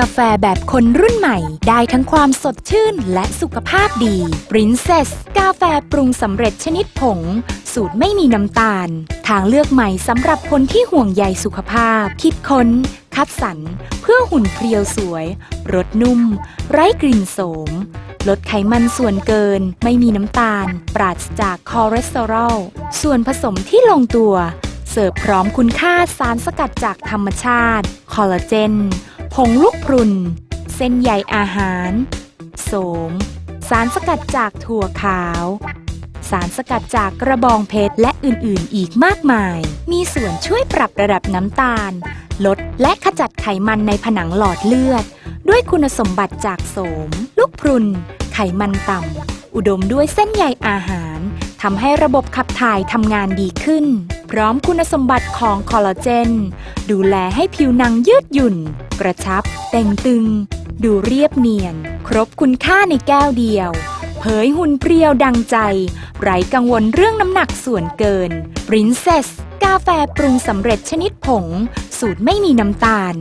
กาแฟแบบคนรุ่นใหม่ ได้ทั้งความสดชื่นและสุขภาพดี Princess กาแฟปรุงสำเร็จชนิดผง สูตรไม่มีน้ำตาล ทางเลือกใหม่สำหรับคนที่ห่วงใยสุขภาพ คิดค้น คัดสรรเพื่อหุ่นเพรียวสวย รสนุ่ม ไร้กลิ่นโสม ลดไขมันส่วนเกิน ไม่มีน้ำตาล ปราศจากคอเลสเตอรอล ส่วนผสมที่ลงตัว เสิร์ฟพร้อมคุณค่าสารสกัดจากธรรมชาติ คอลลาเจน ผงลูกพรุน เส้นใยอาหาร โสม สารสกัดจากถั่วขาว สารสกัดจากกระบองเพชรและอื่นๆ อีกมากมาย มีส่วนช่วยปรับระดับน้ำตาล ลดและขจัดไขมันในผนังหลอดเลือด ด้วยคุณสมบัติจากโสม ลูกพรุน ไขมันต่ำ อุดมด้วยเส้นใยอาหารทำให้ระบบขับถ่ายทำงานดีขึ้น พร้อมคุณสมบัติของคอลลาเจน ดูแลให้ผิวหนังยืดหยุ่น กระชับ เต่งตึง ดูเรียบเนียน ครบคุณค่าในแก้วเดียว เผยหุ่นเปรียวดังใจ ไร้กังวลเรื่องน้ำหนักส่วนเกิน Princess กาแฟปรุงสำเร็จชนิดผง สูตรไม่มีน้ำตาล